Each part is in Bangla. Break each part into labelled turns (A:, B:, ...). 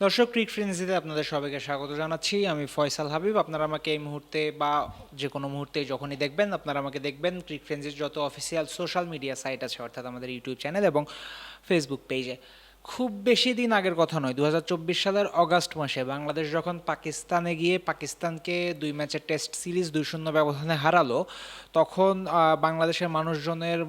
A: দর্শক ক্রিক ফ্রেন্সিতে আপনাদের সবাইকে স্বাগত জানাচ্ছি। আমি ফয়সাল হাবিব। আপনারা আমাকে এই মুহূর্তে বা যে কোনো মুহূর্তে যখনই দেখবেন, আপনারা আমাকে দেখবেন। ক্রিক ফ্রেন্সির যত অফিসিয়াল সোশ্যাল মিডিয়া সাইট আছে, অর্থাৎ আমাদের ইউটিউব চ্যানেল এবং ফেসবুক পেজে খুব বেশি দিন আগের কথা নয় দু সালের অগাস্ট মাসে বাংলাদেশ যখন পাকিস্তানে গিয়ে পাকিস্তানকে দুই ম্যাচের টেস্ট সিরিজ দুই শূন্য ব্যবধানে হারালো, তখন বাংলাদেশের মানুষজনের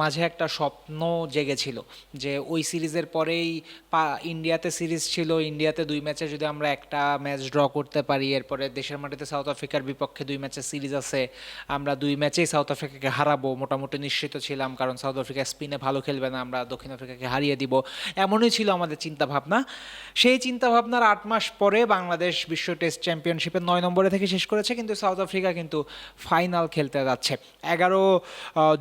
A: মাঝে একটা স্বপ্ন জেগেছিল যে ওই সিরিজের পরেই পা, ইন্ডিয়াতে সিরিজ ছিল, ইন্ডিয়াতে দুই ম্যাচে যদি আমরা একটা ম্যাচ ড্র করতে পারি, এরপরে দেশের মাটিতে সাউথ আফ্রিকার বিপক্ষে দুই ম্যাচের সিরিজ আছে, আমরা দুই ম্যাচেই সাউথ আফ্রিকাকে হারাবো, মোটামুটি নিশ্চিত ছিলাম, কারণ সাউথ আফ্রিকা স্পিনে ভালো খেলবে না, আমরা দক্ষিণ আফ্রিকাকে হারিয়ে দিব। এমনই ছিল আমাদের চিন্তা ভাবনা সেই চিন্তা ভাবনার আট মাস পরে বাংলাদেশ বিশ্ব টেস্ট চ্যাম্পিয়নশিপের নয় নম্বরে থেকে শেষ করেছে, কিন্তু সাউথ আফ্রিকা কিন্তু ফাইনাল খেলতে যাচ্ছে। এগারো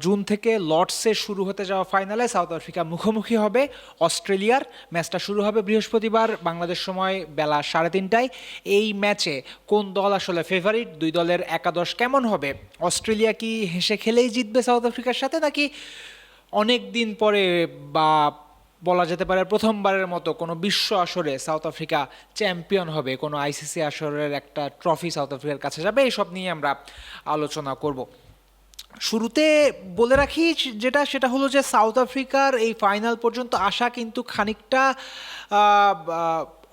A: জুন থেকে লর্ডসে শুরু হতে যাওয়া ফাইনালে সাউথ আফ্রিকা মুখোমুখি হবে। অস্ট্রেলিয়ার ম্যাচটা শুরু হবে বৃহস্পতিবার, বাংলাদেশ সময় বেলা সাড়ে তিনটায়। এই ম্যাচে কোন দল আসলে ফেভারিট দুই দলের একাদশ কেমন হবে? অস্ট্রেলিয়া কি হেসে খেলেই জিতবে সাউথ আফ্রিকার সাথে, নাকি অনেক দিন পরে বা বলা যেতে পারে প্রথমবারের মতো কোনো বিশ্ব আসরে সাউথ আফ্রিকা চ্যাম্পিয়ন হবে, কোনো আইসিসি আসরের একটা ট্রফি সাউথ আফ্রিকার কাছে যাবে? এইসব নিয়ে আমরা আলোচনা করব। শুরুতে বলে রাখি যেটা, সেটা হলো যে সাউথ আফ্রিকার এই ফাইনাল পর্যন্ত আসা কিন্তু খানিকটা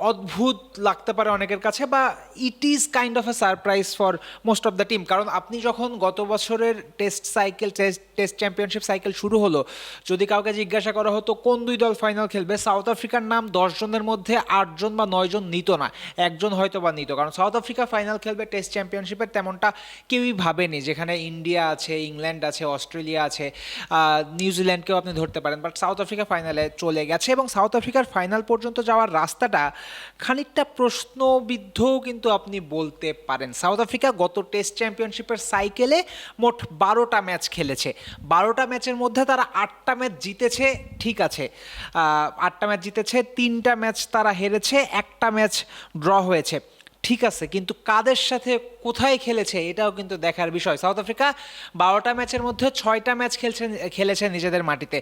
A: অদ্ভুত লাগতে পারে অনেকের কাছে, বা it is kind of a surprise for most of the team কারণ আপনি যখন গত বছরের test cycle test championship cycle শুরু হলো, যদি কাউকে জিজ্ঞাসা করা হতো কোন দুই দল ফাইনাল খেলবে সাউথ আফ্রিকার নাম দশজনের মধ্যে আটজন বা নয়জন নিত না একজন হয়তো বা নিত। কারণ সাউথ আফ্রিকা ফাইনাল খেলবে টেস্ট চ্যাম্পিয়নশিপের তেমনটা কেউই ভাবেনি, যেখানে ইন্ডিয়া আছে ইংল্যান্ড আছে অস্ট্রেলিয়া আছে নিউজিল্যান্ডকেও আপনি ধরতে পারেন বাট সাউথ আফ্রিকা ফাইনালে চলে গেছে এবং সাউথ আফ্রিকার ফাইনাল পর্যন্ত যাওয়ার রাস্তাটা খানিকটা প্রশ্নবিদ্ধও কিন্তু আপনি বলতে পারেন। সাউথ আফ্রিকা গত টেস্ট চ্যাম্পিয়নশিপের সাইকেলে মোট বারোটা ম্যাচ খেলেছে। বারোটা ম্যাচের মধ্যে তারা আটটা ম্যাচ জিতেছে, ঠিক আছে। আটটা ম্যাচ জিতেছে, তিনটা ম্যাচ তারা হেরেছে, একটা ম্যাচ ড্র হয়েছে। ঠিক আছে, কিন্তু কাদের সাথে কোথায় খেলেছে এটাও কিন্তু দেখার বিষয়। সাউথ আফ্রিকা বারোটা ম্যাচের মধ্যে ছয়টা ম্যাচ খেলছে, খেলেছে নিজেদের মাটিতে।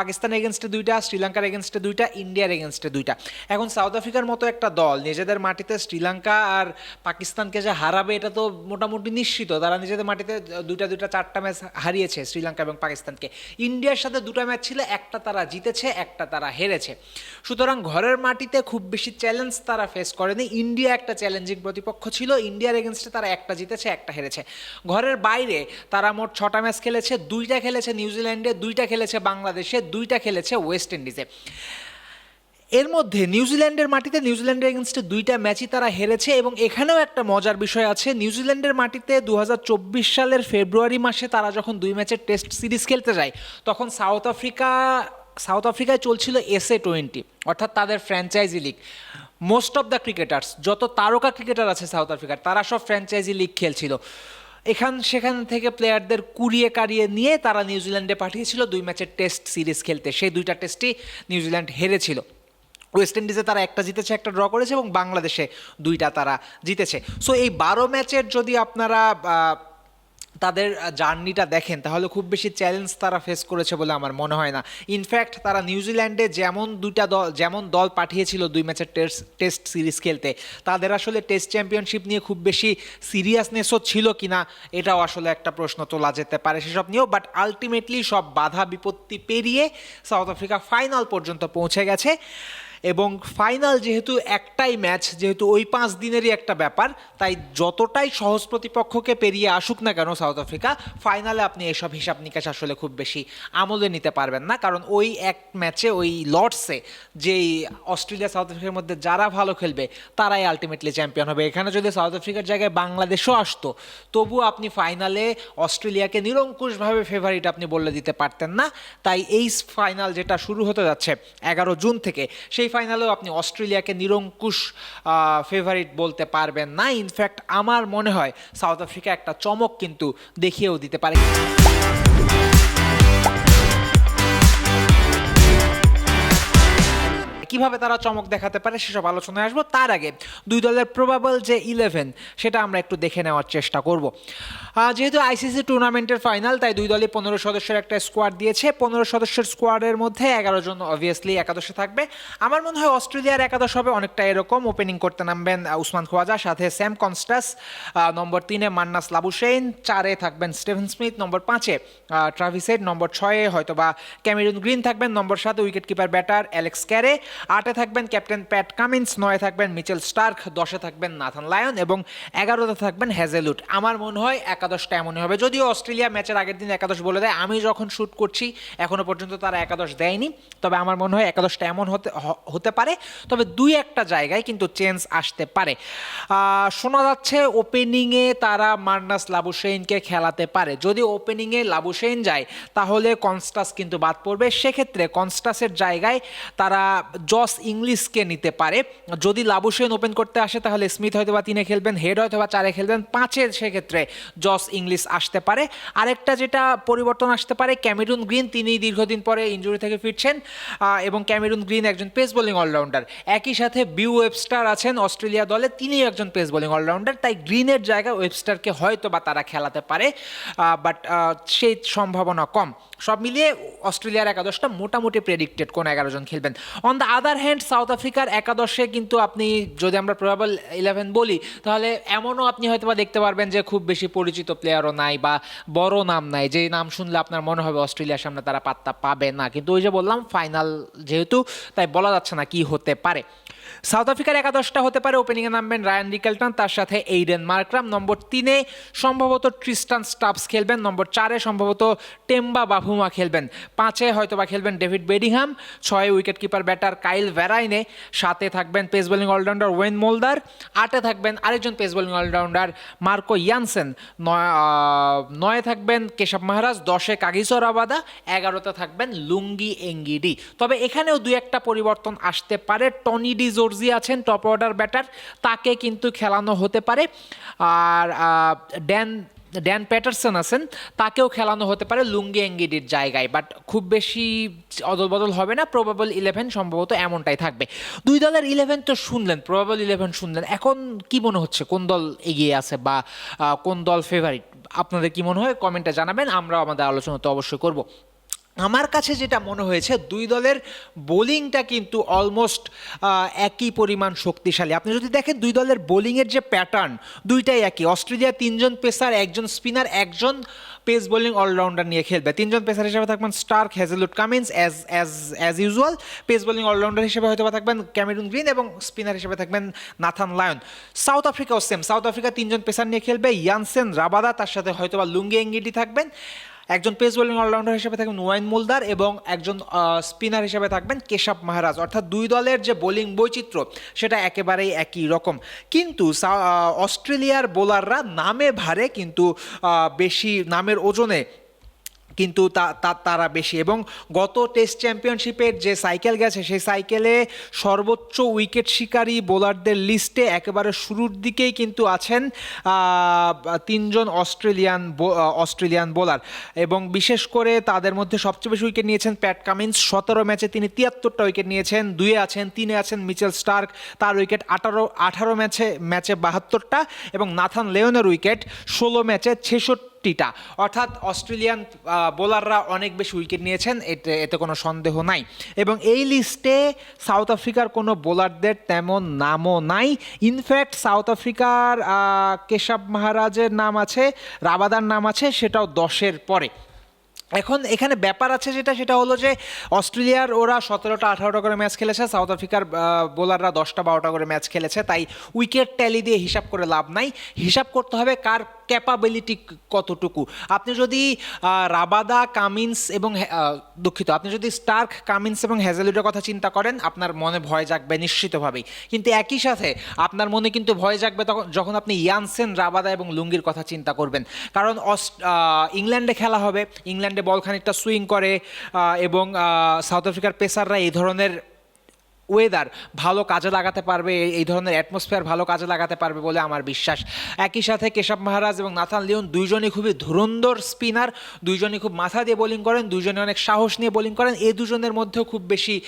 A: পাকিস্তান এগেনস্টে দুইটা, শ্রীলঙ্কার এগেনস্টে দুইটা, ইন্ডিয়ার এগেনস্টে দুইটা। এখন সাউথ আফ্রিকার মতো একটা দল, নিজেদের মাটিতে শ্রীলঙ্কা আর পাকিস্তানকে যে হারাবে, এটা তো মোটামুটি নিশ্চিত। তারা নিজেদের মাটিতে দুইটা দুইটা, চারটা ম্যাচ হারিয়েছে শ্রীলঙ্কা এবং পাকিস্তানকে। ইন্ডিয়ার সাথে দুটো ম্যাচ ছিল, একটা তারা জিতেছে, একটা তারা হেরেছে। সুতরাং ঘরের মাটিতে খুব বেশি চ্যালেঞ্জ তারা ফেস করেনি। ইন্ডিয়া একটা চ্যালেঞ্জিং প্রতিপক্ষ ছিল, ইন্ডিয়ার এগেনস্টে তারা একটা জিতেছে, একটা হেরেছে। ঘরের বাইরে তারা মোট ছটা ম্যাচ খেলেছে, দুইটা খেলেছে নিউজিল্যান্ডে দুইটা খেলেছে বাংলাদেশে দুইটা খেলেছে ওয়েস্ট ইন্ডিজে। এর মধ্যে নিউজিল্যান্ডের মাটিতে, নিউজিল্যান্ডের এগেনস্টে দুইটা ম্যাচই তারা হেরেছে এবং এখানেও একটা মজার বিষয় আছে। নিউজিল্যান্ডের মাটিতে দু হাজার চব্বিশ সালের ফেব্রুয়ারি মাসে তারা যখন দুই ম্যাচের টেস্ট সিরিজ খেলতে যায়, তখন সাউথ আফ্রিকা, সাউথ আফ্রিকায় চলছিল এসএ টোয়েন্টি, অর্থাৎ তাদের franchise league most of the cricketers যত তারকা ক্রিকেটার আছে সাউথ আফ্রিকার, তারা সব ফ্র্যাঞ্চাইজি লিগ খেলছিল। এখান, সেখান থেকে প্লেয়ারদের কুড়িয়ে কাড়িয়ে নিয়ে তারা নিউজিল্যান্ডে পাঠিয়েছিল দুই ম্যাচের টেস্ট সিরিজ খেলতে। সেই দুইটা টেস্টই নিউজিল্যান্ড হেরেছিল। ওয়েস্ট ইন্ডিজে তারা একটা জিতেছে, একটা ড্র করেছে এবং বাংলাদেশে দুইটা তারা জিতেছে। সো এই বারো ম্যাচের যদি আপনারা তাদের জার্নিটা দেখেন, তাহলে খুব বেশি চ্যালেঞ্জ তারা ফেস করেছে বলে আমার মনে হয় না। ইনফ্যাক্ট তারা নিউজিল্যান্ডে যেমন দুইটা দল, যেমন দল পাঠিয়েছিল দুই ম্যাচের টেস্ট টেস্ট সিরিজ খেলতে, তাদের আসলে টেস্ট চ্যাম্পিয়নশিপ নিয়ে খুব বেশি সিরিয়াসনেসও ছিল কিনা, এটাও আসলে একটা প্রশ্ন তোলা যেতে পারে সেসব নিয়েও। বাট আলটিমেটলি সব বাধা বিপত্তি পেরিয়ে সাউথ আফ্রিকা ফাইনাল পর্যন্ত পৌঁছে গেছে। এবং ফাইনাল যেহেতু একটাই ম্যাচ যেহেতু ওই পাঁচ দিনেরই একটা ব্যাপার, তাই যতটাই সহজ প্রতিপক্ষকে পেরিয়ে আসুক না কেন সাউথ আফ্রিকা ফাইনালে আপনি এসব হিসাব নিকাশ আসলে খুব বেশি আমলে নিতে পারবেন না, কারণ ওই এক ম্যাচে ওই লর্ডসে যেই অস্ট্রেলিয়া, সাউথ আফ্রিকার মধ্যে যারা ভালো খেলবে, তারাই আলটিমেটলি চ্যাম্পিয়ন হবে। এখানে যদি সাউথ আফ্রিকার জায়গায় বাংলাদেশও আসতো তবুও আপনি ফাইনালে অস্ট্রেলিয়াকে নিরঙ্কুশভাবে ফেভারিট আপনি বলে দিতে পারতেন না। তাই এই ফাইনাল যেটা শুরু হতে যাচ্ছে এগারো জুন থেকে, সেই ফাইনালেও আপনি অস্ট্রেলিয়াকে নিরঙ্কুশ ফেভারিট বলতে পারবেন না। ইনফ্যাক্ট আমার মনে হয় সাউথ আফ্রিকা একটা চমক কিন্তু দেখিয়েও দিতে পারে। কীভাবে তারা চমক দেখাতে পারে সেসব আলোচনায় আসব। তার আগে দুই দলের প্রবাবল যে ইলেভেন সেটা আমরা একটু দেখে নেওয়ার চেষ্টা করব। যেহেতু আইসিসি টুর্নামেন্টের ফাইনাল তাই দুই দলই পনেরো সদস্যের একটা স্কোয়াড দিয়েছে। পনেরো সদস্যের স্কোয়াডের মধ্যে এগারো জন অবভিয়াসলি একাদশে থাকবে। আমার মনে হয় অস্ট্রেলিয়ার একাদশ হবে, অনেকটা এরকম। ওপেনিং করতে নামবেন উসমান খোয়াজা, সাথে স্যাম কনস্টাস নম্বর তিনে মান্নাস লাবুসেন চারে থাকবেন স্টিভেন স্মিথ, নম্বর পাঁচে ট্রাভিসেট, নম্বর ছয়ে হয়তো বা ক্যামেরুন গ্রিন থাকবেন, নম্বর সাতে উইকেট কিপার ব্যাটার অ্যালেক্স ক্যারে আটে থাকবেন ক্যাপ্টেন প্যাট কামিন্স, নয় থাকবেন মিচেল স্টার্ক, দশে থাকবেন নাথান লায়ন এবং এগারোতে থাকবেন হ্যাজেলুট আমার মনে হয় একাদশটা এমনই হবে। যদিও অস্ট্রেলিয়া ম্যাচের আগের দিন একাদশ বলে দেয়, আমি যখন শ্যুট করছি এখনও পর্যন্ত তারা একাদশ দেয়নি। তবে আমার মনে হয় একাদশটা এমন হতে হতে পারে। তবে দুই একটা জায়গায় কিন্তু চেঞ্জ আসতে পারে। শোনা যাচ্ছে ওপেনিংয়ে তারা মার্নাস লাবুসেইনকে খেলাতে পারে। যদি ওপেনিংয়ে লাবুসেইন যায়, তাহলে কনস্টাস কিন্তু বাদ পড়বে। সেক্ষেত্রে কনস্টাসের জায়গায় তারা জস ইংলিশকে নিতে পারে। যদি লাবুসেইন ওপেন করতে আসে, তাহলে স্মিথ হয়তো বা তিনে খেলবেন, হেড হয়তো বা চারে খেলবেন, পাঁচে সেক্ষেত্রে জস ইংলিশ আসতে পারে। আরেকটা যেটা পরিবর্তন আসতে পারে, ক্যামেরুন গ্রিন তিনি দীর্ঘদিন পরে ইনজুরি থেকে ফিরছেন এবং ক্যামেরুন গ্রিন একজন পেস বোলিং অলরাউন্ডার একই সাথে বিউ ওয়েবস্টার আছেন অস্ট্রেলিয়া দলে তিনি একজন পেস বোলিং অলরাউন্ডার তাই গ্রিনের জায়গায় ওয়েবস্টারকে হয়তো বা তারা খেলাতে পারে বাট সেই সম্ভাবনা কম। সব মিলিয়ে অস্ট্রেলিয়ার একাদশটা মোটামুটি প্রেডিক্টেড কোন এগারো জন খেলবেন। On the other hand South আফ্রিকার একাদশে কিন্তু আপনি যদি আমরা প্রবাবল ইলেভেন বলি, তাহলে এমনও আপনি হয়তো বা দেখতে পারবেন যে খুব বেশি পরিচিত প্লেয়ারও নাই বা বড় নাম নাই। যে নাম শুনলে আপনার মনে হবে অস্ট্রেলিয়ার সামনে তারা পাত্তা পাবে না। কিন্তু ওই যে বললাম ফাইনাল যেহেতু, তাই বলা যাচ্ছে না কি হতে পারে। সাউথ আফ্রিকার একাদশটা হতে পারে ওপেনিংয়ে নামবেন রায়ান রিকেলটন তার সাথে এইডেন মার্করাম নম্বর তিনে সম্ভবত ট্রিস্টান স্টাফস খেলবেন, নম্বর চারে সম্ভবত টেম্বা বাভুমা খেলবেন। পাঁচে হয়তো বা খেলবেন ডেভিড বেডিংহাম, ছয়ে wicket keeper batter Kyle Verreynne, সাতে থাকবেন pace bowling allrounder Wiaan Mulder, আটে থাকবেন আরেকজন pace bowling allrounder Marco Jansen, নয়ে থাকবেন কেশব মহারাজ, দশে কাগিসর আবাদা, এগারোতে থাকবেন লুঙ্গি এঙ্গিডি। তবে এখানেও দুই একটা পরিবর্তন আসতে পারে। টনি ডি জর্জি আছেন, টপ অর্ডার ব্যাটার, তাকে কিন্তু খেলানো হতে পারে। আর ড্যান ড্যান প্যাটারসন আছেন, তাকেও খেলানো হতে পারে লুঙ্গি এঙ্গিডির জায়গায় বাট খুব বেশি অদল বদল হবে না প্রবাবল ইলেভেন সম্ভবত এমনটাই থাকবে। দুই দলের ইলেভেন তো শুনলেন প্রবাবল ইলেভেন শুনলেন। এখন কি মনে হচ্ছে, কোন দল এগিয়ে আছে বা কোন দল ফেভারিট আপনাদের কি মনে হয়? কমেন্টে জানাবেন আমরা আমাদের আলোচনা তো অবশ্যই করব। আমার কাছে যেটা মনে হয়েছে, দুই দলের বোলিংটা কিন্তু অলমোস্ট একই পরিমাণ শক্তিশালী। আপনি যদি দেখেন, দুই দলের বোলিংয়ের যে প্যাটার্ন দুইটাই একই। অস্ট্রেলিয়া তিনজন পেসার, একজন স্পিনার একজন পেস বোলিং অলরাউন্ডার নিয়ে খেলবে। তিনজন পেসার হিসেবে থাকবেন Starc Hazlewood Cummins as as as usual pace bowling allrounder হিসেবে হয়তো থাকবেন ক্যামেরুন গ্রিন এবং স্পিনার হিসেবে থাকবেন নাথান লায়ন সাউথ আফ্রিকাও সেম সাউথ আফ্রিকা তিনজন পেসার নিয়ে খেলবে ইয়ানসেন রাবাদা তার সাথে হয়তো বা লুঙ্গি এঙ্গিডি থাকবেন। একজন পেস বোলিং অলরাউন্ডার হিসেবে থাকবেন ওয়াইন মোলদার এবং একজন স্পিনার হিসেবে থাকবেন কেশব মহারাজ। অর্থাৎ দুই দলের যে বোলিং বৈচিত্র্য, সেটা একেবারেই একই রকম। কিন্তু অস্ট্রেলিয়ার বোলাররা নামে ভারে কিন্তু বেশি নামের ওজনে কিন্তু তারা বেশি। এবং গত টেস্ট চ্যাম্পিয়নশিপের যে সাইকেল গেছে, সেই সাইকেলে সর্বোচ্চ উইকেট শিকারী বোলারদের লিস্টে একেবারে শুরুর দিকেই কিন্তু আছেন তিনজন অস্ট্রেলিয়ান অস্ট্রেলিয়ান বোলার এবং বিশেষ করে তাদের মধ্যে সবচেয়ে বেশি উইকেট নিয়েছেন প্যাট কামিন্স। সতেরো ম্যাচে তিনি তিয়াত্তরটা উইকেট নিয়েছেন দুয়ে আছেন, তিনে আছেন মিচেল স্টার্ক। তার উইকেট আঠারো আঠারো ম্যাচে ম্যাচে বাহাত্তরটা এবং নাথান লেওনের উইকেট ষোলো ম্যাচে ছেষট্টি টিটা অর্থাৎ অস্ট্রেলিয়ান বোলাররা অনেক বেশি উইকেট নিয়েছেন, এতে এতে কোনো সন্দেহ নাই। এবং এই লিস্টে সাউথ আফ্রিকার কোনো বোলারদের তেমন নামও নাই। ইনফ্যাক্ট সাউথ আফ্রিকার কেশব মহারাজের নাম আছে, রাবাদার নাম আছে, সেটাও দশের পরে। এখন এখানে ব্যাপার আছে যেটা, সেটা হলো যে অস্ট্রেলিয়ার ওরা সতেরোটা আঠারোটা করে ম্যাচ খেলেছে, সাউথ আফ্রিকার বোলাররা দশটা বারোটা করে ম্যাচ খেলেছে, তাই উইকেট ট্যালি দিয়ে হিসাব করে লাভ নাই। হিসাব করতে হবে কার ক্যাপাবিলিটি কতটুকু? আপনি যদি রাবাদা, কামিন্স এবং দুঃখিত, আপনি যদি স্টার্ক, কামিন্স এবং হ্যাজেলুডের কথা চিন্তা করেন, আপনার মনে ভয় জাগবে নিশ্চিতভাবেই। কিন্তু একই সাথে আপনার মনে কিন্তু ভয় জাগবে তখন, যখন আপনি ইয়ানসেন, রাবাদা এবং লুঙ্গির কথা চিন্তা করবেন। কারণ ইংল্যান্ডে খেলা হবে, ইংল্যান্ডে বল খানিকটা সুইং করে এবং সাউথ আফ্রিকার পেসাররা এই ধরনের ওয়েদার ভালো কাজে লাগাতে পারবে, এই- ধরনের অ্যাটমসফিয়ার ভালো কাজে লাগাতে পারবে বলে আমার বিশ্বাস। একই সাথে কেশব মহারাজ এবং নাথান লিওন দুইজনই খুবই ধুরন্ধর স্পিনার দুইজনই খুব মাথা দিয়ে বোলিং করেন দুইজনে অনেক সাহস নিয়ে বোলিং করেন এই দুজনের মধ্যেও খুব বেশি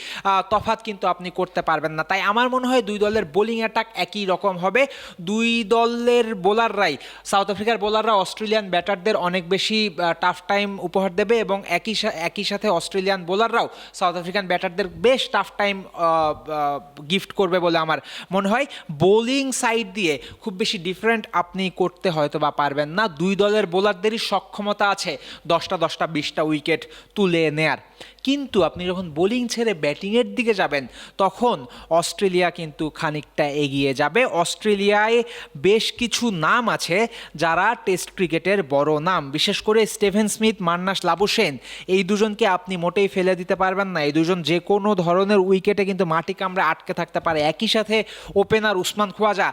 A: তফাৎ কিন্তু আপনি করতে পারবেন না। তাই আমার মনে হয় দুই দলের বোলিং অ্যাটাক একই রকম হবে। দুই দলের বোলাররাই সাউথ আফ্রিকার বোলাররা অস্ট্রেলিয়ান ব্যাটারদের অনেক বেশি টাফ টাইম উপহার দেবে এবং একই একই সাথে অস্ট্রেলিয়ান বোলাররাও সাউথ আফ্রিকান ব্যাটারদের বেশ টাফ টাইম গিফট করবে বলে আমার মনে হয়। বোলিং সাইড দিয়ে খুব বেশি ডিফারেন্ট আপনি করতে হয়তো বা পারবেন না। দুই দলের বোলারদেরই সক্ষমতা আছে দশটা দশটা, বিশটা উইকেট তুলে নেয়ার। কিন্তু আপনি যখন বোলিং ছেড়ে ব্যাটিংয়ের দিকে যাবেন, তখন অস্ট্রেলিয়া কিন্তু খানিকটা এগিয়ে যাবে। অস্ট্রেলিয়ায় বেশ কিছু নাম আছে যারা টেস্ট ক্রিকেটের বড় নাম। বিশেষ করে স্টেভেন স্মিথ, মান্নাস লাবুসেন এই দুজনকে আপনি মোটেই ফেলে দিতে পারবেন না। এই দুজন যে কোনো ধরনের উইকেটে কিন্তু মাটি কামড়ে আটকে থাকতে পারে। একই সাথে ওপেনার উসমান খোয়াজা,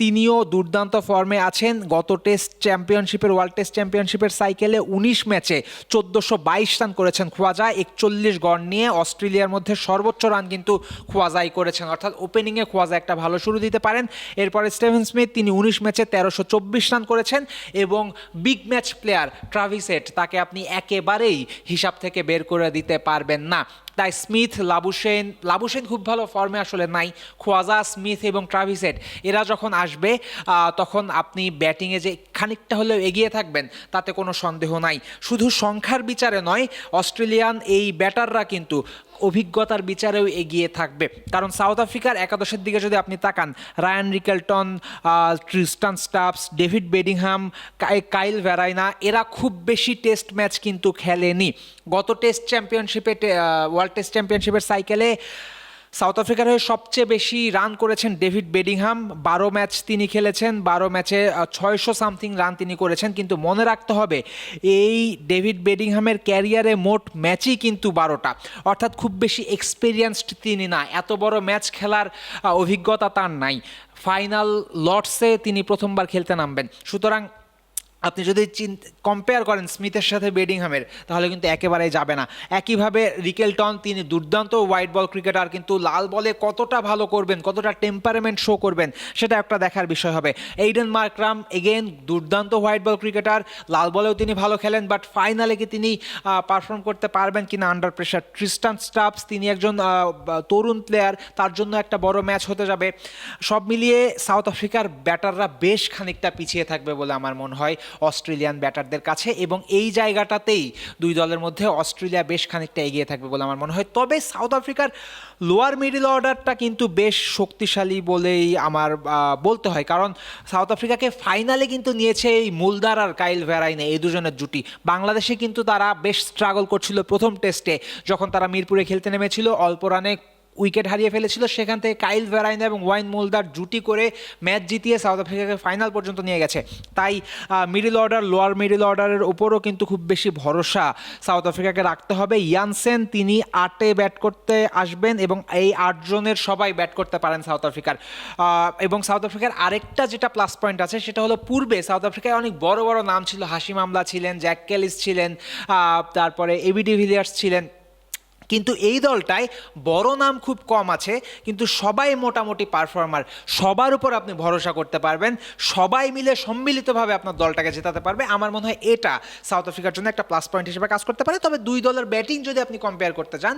A: তিনিও দুর্দান্ত ফর্মে আছেন। গত টেস্ট চ্যাম্পিয়নশিপের, ওয়ার্ল্ড টেস্ট চ্যাম্পিয়নশিপের সাইকেলে উনিশ ম্যাচে চোদ্দোশো বাইশ রান করেছেন খোয়াজা। একচল্লিশ গড় নিয়ে অস্ট্রেলিয়ার মধ্যে সর্বোচ্চ রান কিন্তু খোয়াজাই করেছেন। অর্থাৎ ওপেনিংয়ে খোয়াজা একটা ভালো শুরু দিতে পারেন। এরপরে স্টেভেন স্মিথ, তিনি উনিশ ম্যাচে তেরোশো চব্বিশ রান করেছেন এবং বিগ ম্যাচ প্লেয়ার ট্রাভিসেট তাকে আপনি একেবারেই হিসাব থেকে বের করে দিতে পারবেন না। তাই স্মিথ লাবুসেন লাবুসেন খুব ভালো ফর্মে আসলে নাই। খোয়াজা, স্মিথ এবং ট্রাভিসেট এরা যখন আসবে তখন আপনি ব্যাটিংয়ে যে খানিকটা হলেও এগিয়ে থাকবেন, তাতে কোনো সন্দেহ নাই। শুধু সংখ্যার বিচারে নয়, অস্ট্রেলিয়ান এই ব্যাটাররা কিন্তু অভিজ্ঞতার বিচারেও এগিয়ে থাকবে। কারণ সাউথ আফ্রিকার একাদশের দিকে যদি আপনি তাকান, Ryan Rickelton Tristan Stubbs David Bedingham Kyle Verreynne, এরা খুব বেশি টেস্ট ম্যাচ কিন্তু খেলেনি। গত টেস্ট চ্যাম্পিয়নশিপে ওয়ার্ল্ড টেস্ট চ্যাম্পিয়নশিপের সাইকেলে সাউথ আফ্রিকার হয়ে সবচেয়ে বেশি রান করেছেন ডেভিড বেডিংহাম। বারো ম্যাচ তিনি খেলেছেন, বারো ম্যাচে ছয়শো সামথিং রান তিনি করেছেন। কিন্তু মনে রাখতে হবে, এই ডেভিড বেডিংহামের ক্যারিয়ারে মোট ম্যাচই কিন্তু বারোটা। অর্থাৎ খুব বেশি এক্সপিরিয়েন্সড তিনি না, এত বড় ম্যাচ খেলার অভিজ্ঞতা তার নাই। ফাইনাল লর্ডসে তিনি প্রথমবার খেলতে নামবেন। সুতরাং আপনি যদি কম্পেয়ার করেন স্মিথের সাথে বেডিংহামের তাহলে কিন্তু একেবারেই যাবে না। একইভাবে রিকেলটন তিনি দুর্দান্ত হোয়াইট বল ক্রিকেটার কিন্তু লাল বলে কতটা ভালো করবেন, কতটা টেম্পারমেন্ট শো করবেন, সেটা একটা দেখার বিষয় হবে। এইডেন মার্করাম এগেন দুর্দান্ত হোয়াইট বল ক্রিকেটার লাল বলেও তিনি ভালো খেলেন বাট ফাইনালে কি তিনি পারফর্ম করতে পারবেন কিনা আন্ডার প্রেশার ট্রিস্টান স্টাফস তিনি একজন তরুণ প্লেয়ার তার জন্য একটা বড় ম্যাচ হতে যাবে। সব মিলিয়ে সাউথ আফ্রিকার ব্যাটাররা বেশ খানিকটা পিছিয়ে থাকবে বলে আমার মনে হয়। অস্ট্রেলিয়ান ব্যাটারদের কাছে এবং এই জায়গাটাতেই দুই দলের মধ্যে অস্ট্রেলিয়া বেশ খানিকটা এগিয়ে থাকবে বলে আমার মনে হয়। তবে সাউথ আফ্রিকার লোয়ার মিডিল অর্ডারটা কিন্তু বেশ শক্তিশালী বলেই আমার বলতে হয়। কারণ সাউথ আফ্রিকাকে ফাইনালে কিন্তু নিয়েছে এই মুলদার আর কাইল ভ্যারাইনে এই দুজনের জুটি। বাংলাদেশে কিন্তু তারা বেশ স্ট্রাগল করছিল প্রথম টেস্টে যখন তারা মিরপুরে খেলতে নেমেছিল, অল্প রানে উইকেট হারিয়ে ফেলেছিল। সেখান থেকে কাইল ভ্যারাইনা এবং ওয়াইন মোলদার জুটি করে ম্যাচ জিতিয়ে সাউথ আফ্রিকাকে ফাইনাল পর্যন্ত নিয়ে গেছে। তাই মিডল অর্ডার লোয়ার মিডল অর্ডারের উপরও কিন্তু খুব বেশি ভরসা সাউথ আফ্রিকাকে রাখতে হবে। ইয়ানসেন, তিনি আটে ব্যাট করতে আসবেন এবং এই আটজনের সবাই ব্যাট করতে পারেন সাউথ আফ্রিকার। এবং সাউথ আফ্রিকার আরেকটা যেটা প্লাস পয়েন্ট আছে, সেটা হলো পূর্বে সাউথ আফ্রিকায় অনেক বড় বড় নাম ছিল। হাসিম আমলা ছিলেন, জ্যাক ক্যালিস ছিলেন তারপরে এবি ডিভিলিয়ার্স ছিলেন। কিন্তু এই দলটায় বড় নাম খুব কম আছে, কিন্তু সবাই মোটামুটি পারফর্মার সবার উপর আপনি ভরসা করতে পারবেন। সবাই মিলে সম্মিলিতভাবে আপনার দলটাকে জেতাতে পারবে। আমার মনে হয় এটা সাউথ আফ্রিকার জন্য একটা প্লাস পয়েন্ট হিসেবে কাজ করতে পারে। তবে দুই দলের ব্যাটিং যদি আপনি কম্পেয়ার করতে চান,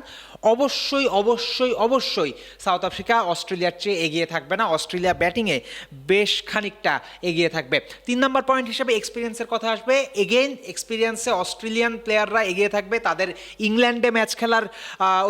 A: অবশ্যই অবশ্যই অবশ্যই সাউথ আফ্রিকা অস্ট্রেলিয়ার চেয়ে এগিয়ে থাকবে না। অস্ট্রেলিয়া ব্যাটিংয়ে বেশ খানিকটা এগিয়ে থাকবে। তিন নম্বর পয়েন্ট হিসেবে এক্সপিরিয়েন্সের কথা আসবে। এগেইন এক্সপিরিয়েন্সে অস্ট্রেলিয়ান প্লেয়াররা এগিয়ে থাকবে। তাদের ইংল্যান্ডে ম্যাচ খেলার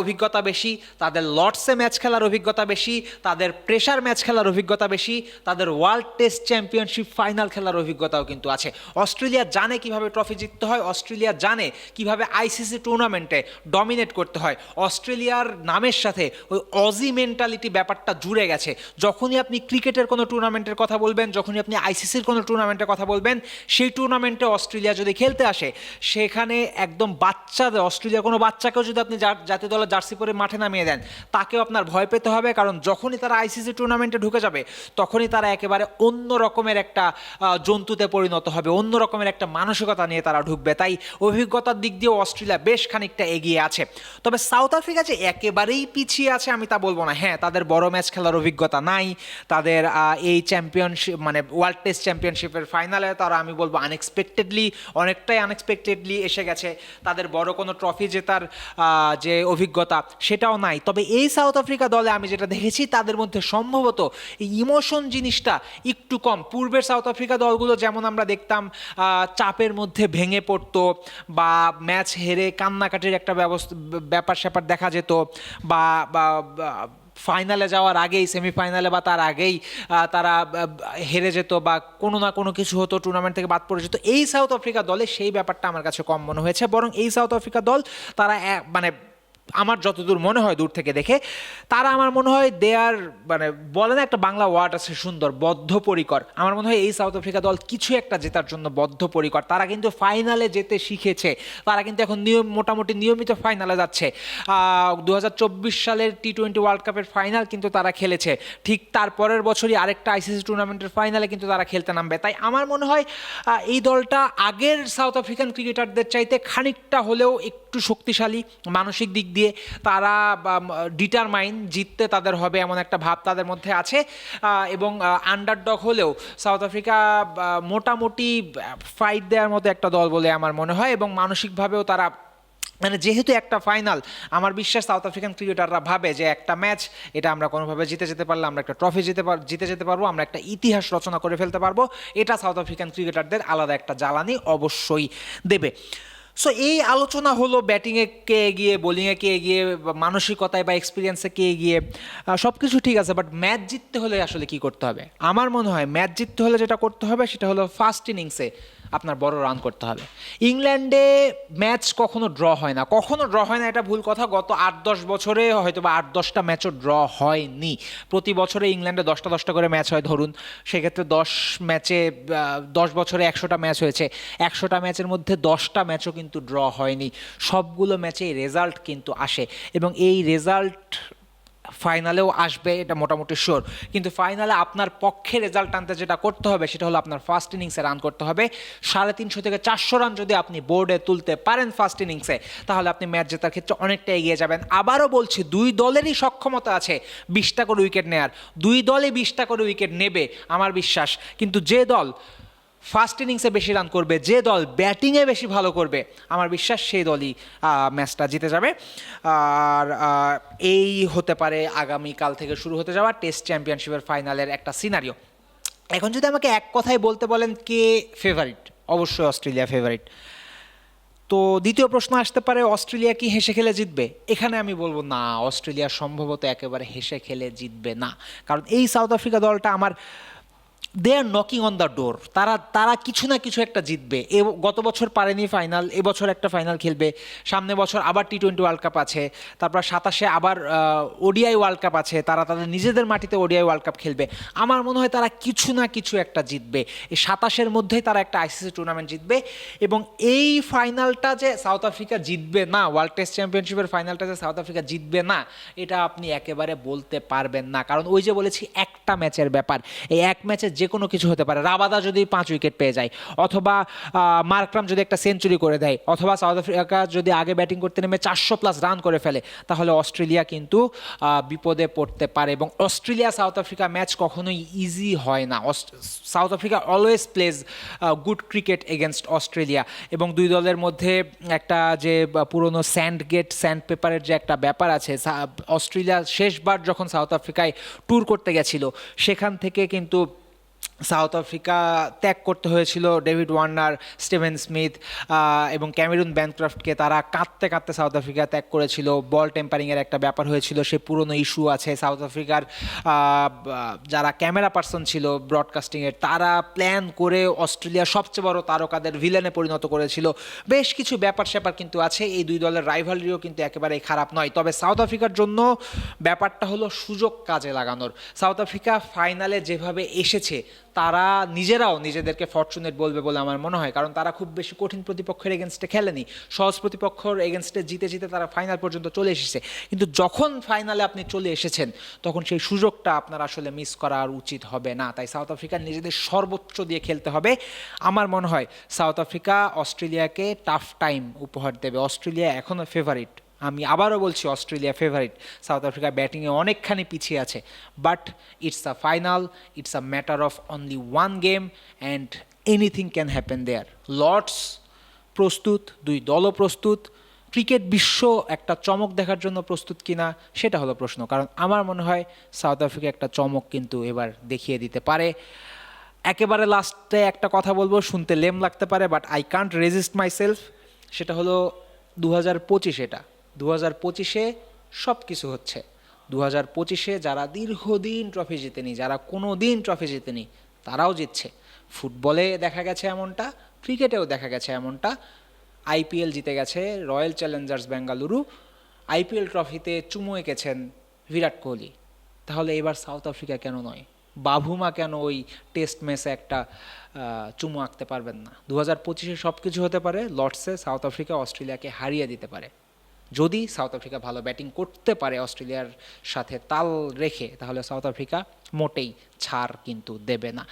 A: অভিজ্ঞতা বেশি, তাদের লর্ডসে ম্যাচ খেলার অভিজ্ঞতা বেশি, তাদের প্রেশার ম্যাচ খেলার অভিজ্ঞতা বেশি, তাদের ওয়ার্ল্ড টেস্ট চ্যাম্পিয়নশিপ ফাইনাল খেলার অভিজ্ঞতাও কিন্তু আছে। অস্ট্রেলিয়া জানে কীভাবে ট্রফি জিততে হয়, অস্ট্রেলিয়া জানে কীভাবে আইসিসি টুর্নামেন্টে ডমিনেট করতে হয়। অস্ট্রেলিয়ার নামের সাথে ওই অজি মেন্টালিটি ব্যাপারটা জুড়ে গেছে। যখনই আপনি ক্রিকেটের কোনো টুর্নামেন্টের কথা বলবেন, যখনই আপনি আইসিসির কোনো টুর্নামেন্টের কথা বলবেন, সেই টুর্নামেন্টে অস্ট্রেলিয়া যদি খেলতে আসে, সেখানে একদম বাচ্চাদের অস্ট্রেলিয়া কোনো বাচ্চাকেও যদি আপনি যা জাতীয় দলের জার্সি পরে মাঠে নামিয়ে দেন। তাকেও আপনার ভয় পেতে হবে, কারণ যখনই তারা আইসিসি টুর্নামেন্টে ঢুকে যাবে, তখনই তারা একেবারে অন্য রকমের একটা জন্তুতে পরিণত হবে, অন্য রকমের একটা মানসিকতা নিয়ে তারা ঢুকবে। তাই অভিজ্ঞতার দিক দিয়েও অস্ট্রেলিয়া বেশ খানিকটা এগিয়ে আছে। তবে সাউথ আফ্রিকা যে একেবারেই পিছিয়ে আছে, আমি তা বলব না। হ্যাঁ তাদের বড় ম্যাচ খেলার অভিজ্ঞতা নাই, তাদের এই চ্যাম্পিয়নশিপ মানে ওয়ার্ল্ড টেস্ট চ্যাম্পিয়নশিপের ফাইনালে তারা, আমি বলব আনএক্সপেক্টেডলি অনেকটাই আনএক্সপেক্টেডলি এসে গেছে। তাদের বড় কোনো ট্রফি জেতার যে অভিজ্ঞতা, সেটাও নাই। তবে এই সাউথ আফ্রিকা দলে আমি যেটা দেখেছি, তাদের মধ্যে সম্ভবত ইমোশন জিনিসটা একটু কম। পূর্বের সাউথ আফ্রিকা দলগুলো যেমন আমরা দেখতাম চাপের মধ্যে ভেঙে পড়তো বা ম্যাচ হেরে কান্নাকাটির একটা ব্যবস্থা, ব্যাপার স্যাপার দেখা যেত বা ফাইনালে যাওয়ার আগেই সেমিফাইনালে বা তার আগেই তারা হেরে যেত বা কোনো না কোনো কিছু হতো টুর্নামেন্ট থেকে বাদ পড়ে যেত। এই সাউথ আফ্রিকা দলে সেই ব্যাপারটা আমার কাছে কম মনে হয়েছে। বরং এই সাউথ আফ্রিকা দল, তারা মানে আমার যতদূর মনে হয় দূর থেকে দেখে, তারা আমার মনে হয় দেয়ার মানে বলে না একটা বাংলা ওয়ার্ড আছে সুন্দর, বদ্ধপরিকর। আমার মনে হয় এই সাউথ আফ্রিকা দল কিছু একটা জেতার জন্য বদ্ধপরিকর। তারা কিন্তু ফাইনালে যেতে শিখেছে। তারা কিন্তু এখন নিয়ম, মোটামুটি নিয়মিত ফাইনালে যাচ্ছে। দু হাজার চব্বিশ সালের টি টোয়েন্টি ওয়ার্ল্ড কাপের ফাইনাল কিন্তু তারা খেলেছে। ঠিক তার পরের বছরই আরেকটা আইসিসি টুর্নামেন্টের ফাইনালে কিন্তু তারা খেলতে নামবে। তাই আমার মনে হয় এই দলটা আগের সাউথ আফ্রিকান ক্রিকেটারদের চাইতে খানিকটা হলেও একটু শক্তিশালী, মানসিক দিক দিয়ে তারা ডিটারমাইন জিততে তাদের হবে এমন একটা ভাব তাদের মধ্যে আছে। এবং আন্ডারডগ হলেও সাউথ আফ্রিকা মোটামুটি ফাইট দেওয়ার মতো একটা দল বলে আমার মনে হয়। এবং মানসিকভাবেও তারা মানে যেহেতু একটা ফাইনাল আমার বিশ্বাস সাউথ আফ্রিকান ক্রিকেটাররা ভাবে যে একটা ম্যাচ এটা আমরা কোনোভাবে জিতে যেতে পারলে আমরা একটা ট্রফি জিতে জিতে যেতে পারব, আমরা একটা ইতিহাস রচনা করে ফেলতে পারব। এটা সাউথ আফ্রিকান ক্রিকেটারদের আলাদা একটা জ্বালানি অবশ্যই দেবে। সো এই আলোচনা হলো ব্যাটিংয়ে কে এগিয়ে বোলিংয়ে কে এগিয়ে, মানসিকতায় বা এক্সপিরিয়েন্সে কে এগিয়ে সব কিছু ঠিক আছে বাট ম্যাচ জিততে হলে আসলে কি করতে হবে? আমার মনে হয় ম্যাচ জিততে হলে যেটা করতে হবে, সেটা হলো ফার্স্ট ইনিংসে আপনার বড় রান করতে হবে। ইংল্যান্ডে ম্যাচ কখনো ড্র হয় না। কখনো ড্র হয় না, এটা ভুল কথা। গত আট দশ বছরে হয়তো বা আট দশটা ম্যাচও ড্র হয়নি। প্রতি বছরে ইংল্যান্ডে দশটা দশটা করে ম্যাচ হয়, ধরুন। সেক্ষেত্রে দশ ম্যাচে দশ বছরে একশোটা ম্যাচ হয়েছে। একশোটা ম্যাচের মধ্যে দশটা ম্যাচও কিন্তু ড্র হয়নি। সবগুলো ম্যাচেই রেজাল্ট কিন্তু আসে। এবং এই রেজাল্ট ফাইনালেও আসবে, এটা মোটামুটি শিওর কিন্তু ফাইনালে আপনার পক্ষে রেজাল্ট আনতে যেটা করতে হবে, সেটা হলো আপনার ফার্স্ট ইনিংসে রান করতে হবে। সাড়ে তিনশো থেকে চারশো রান যদি আপনি বোর্ডে তুলতে পারেন ফার্স্ট ইনিংসে তাহলে আপনি ম্যাচ জেতার ক্ষেত্রে অনেকটা এগিয়ে যাবেন। আবারও বলছি, দুই দলেরই সক্ষমতা আছে বিশটা করে উইকেট নেয়ার। দুই দলই বিশটা করে উইকেট নেবে, আমার বিশ্বাস। কিন্তু যে দল ফার্স্ট ইনিংসে বেশি রান করবে, যে দল ব্যাটিংয়ে বেশি ভালো করবে, আমার বিশ্বাস সেই দলই ম্যাচটা জিতে যাবে। আর এই হতে পারে আগামীকাল থেকে শুরু হতে যাওয়া টেস্ট চ্যাম্পিয়নশিপের ফাইনালের একটা সিনারিও। এখন যদি আমাকে এক কথায় বলতে বলেন, কে ফেভারিট অবশ্যই অস্ট্রেলিয়া ফেভারিট তো দ্বিতীয় প্রশ্ন আসতে পারে, অস্ট্রেলিয়া কি হেসে খেলে জিতবে? এখানে আমি বলব, না, অস্ট্রেলিয়া সম্ভবত একেবারে হেসে খেলে জিতবে না। কারণ এই সাউথ আফ্রিকা দলটা আমার they are knocking on the door তারা তারা কিছু না কিছু একটা জিতবে। এ গত বছর পারেনি ফাইনাল এবছর একটা ফাইনাল খেলবে। সামনে বছর আবার টি টোয়েন্টি ওয়ার্ল্ড কাপ আছে। তারপর সাতাশে আবার ওডিআই ওয়ার্ল্ড কাপ আছে। তারা তাদের নিজেদের মাটিতে ওডিআই ওয়ার্ল্ড কাপ খেলবে। আমার মনে হয় তারা কিছু না কিছু একটা জিতবে। এই সাতাশের মধ্যেই তারা একটা আইসিসি টুর্নামেন্ট জিতবে। এবং এই ফাইনালটা যে সাউথ আফ্রিকা জিতবে না ওয়ার্ল্ড টেস্ট চ্যাম্পিয়নশিপের ফাইনালটা যে সাউথ আফ্রিকা জিতবে না, এটা আপনি একেবারে বলতে পারবেন না। কারণ ওই যে বলেছি, একটা ম্যাচের ব্যাপার। এই এক ম্যাচে যে কোনো কিছু হতে পারে। রাবাদা যদি পাঁচ উইকেট পেয়ে যায়, অথবা মার্করাম যদি একটা সেঞ্চুরি করে দেয়, অথবা সাউথ আফ্রিকা যদি আগে ব্যাটিং করতে নেমে চারশো প্লাস রান করে ফেলে, তাহলে অস্ট্রেলিয়া কিন্তু বিপদে পড়তে পারে। এবং অস্ট্রেলিয়া সাউথ আফ্রিকা ম্যাচ কখনোই ইজি হয় না। South Africa always plays good cricket against Australia. এবং দুই দলের মধ্যে একটা যে পুরনো স্যান্ড গেট স্যান্ড পেপারের যে একটা ব্যাপার আছে অস্ট্রেলিয়া শেষবার যখন সাউথ আফ্রিকায় ট্যুর করতে গেছিল, সেখান থেকে কিন্তু সাউথ আফ্রিকা ত্যাগ করতে হয়েছিল ডেভিড ওয়ার্নার, স্টিভেন স্মিথ এবং ক্যামেরুন ব্যানক্রাফ্টকে। তারা কাঁদতে কাঁদতে সাউথ আফ্রিকা ত্যাগ করেছিল। বল টেম্পারিংয়ের একটা ব্যাপার হয়েছিল, সে পুরনো ইস্যু আছে। সাউথ আফ্রিকার যারা ক্যামেরা পার্সন ছিল ব্রডকাস্টিংয়ের, তারা প্ল্যান করে অস্ট্রেলিয়ার সবচেয়ে বড় তারকাদের ভিলেনে পরিণত করেছিল। বেশ কিছু ব্যাপার স্যাপার কিন্তু আছে। এই দুই দলের রাইভালরিও কিন্তু একেবারেই খারাপ নয়। তবে সাউথ আফ্রিকার জন্য ব্যাপারটা হলো সুযোগ কাজে লাগানোর। সাউথ আফ্রিকা ফাইনালে যেভাবে এসেছে তারা নিজেরাও নিজেদেরকে ফরচুনেট বলবে বলে আমার মনে হয়। কারণ তারা খুব বেশি কঠিন প্রতিপক্ষের এগেনস্টে খেলেনি। সহজ প্রতিপক্ষের এগেনস্টে জিতে জিতে তারা ফাইনাল পর্যন্ত চলে এসেছে। কিন্তু যখন ফাইনালে আপনি চলে এসেছেন, তখন সেই সুযোগটা আপনার আসলে মিস করা উচিত হবে না। তাই সাউথ আফ্রিকার নিজেদের সর্বোচ্চ দিয়ে খেলতে হবে। আমার মনে হয় সাউথ আফ্রিকা অস্ট্রেলিয়াকে টাফ টাইম উপহার দেবে। অস্ট্রেলিয়া এখনও ফেভারিট আমি আবারও বলছি অস্ট্রেলিয়া ফেভারিট সাউথ আফ্রিকা ব্যাটিংয়ে অনেকখানি পিছিয়ে আছে but it's a final it's a matter of only one game and anything can happen there Lord's প্রস্তুত, দুই দলও প্রস্তুত ক্রিকেট বিশ্ব একটা চমক দেখার জন্য প্রস্তুত কিনা সেটা হলো প্রশ্ন, কারণ আমার মনে হয় সাউথ আফ্রিকা একটা চমক কিন্তু এবার দেখিয়ে দিতে পারে। একেবারে লাস্টে একটা কথা বলব, শুনতে লেম লাগতে পারে but I can't resist my self সেটা হলো দু হাজার পঁচিশ এটা। দু হাজার পঁচিশে সব কিছু হচ্ছে। দু হাজার পঁচিশে যারা দীর্ঘদিন ট্রফি জিতেনি, যারা কোনো দিন ট্রফি জিতেনি, তারাও জিতছে। ফুটবলে দেখা গেছে এমনটা, ক্রিকেটেও দেখা গেছে এমনটা। আইপিএল জিতে গেছে রয়্যাল চ্যালেঞ্জার্স বেঙ্গালুরু। আইপিএল ট্রফিতে চুমু এঁকেছেন বিরাট কোহলি। তাহলে এবার সাউথ আফ্রিকা কেন নয়? বাভুমা কেন ওই টেস্ট ম্যাচে একটা চুমু আঁকতে পারবেন না? দু হাজার পঁচিশে সব কিছু হতে পারে, লর্ডসে সাউথ আফ্রিকা অস্ট্রেলিয়াকে হারিয়ে দিতে পারে। যদি সাউথ আফ্রিকা ভালো ব্যাটিং করতে পারে অস্ট্রেলিয়ার সাথে তাল রেখে, তাহলে সাউথ আফ্রিকা মোটেই ছাড় কিন্তু দেবে না।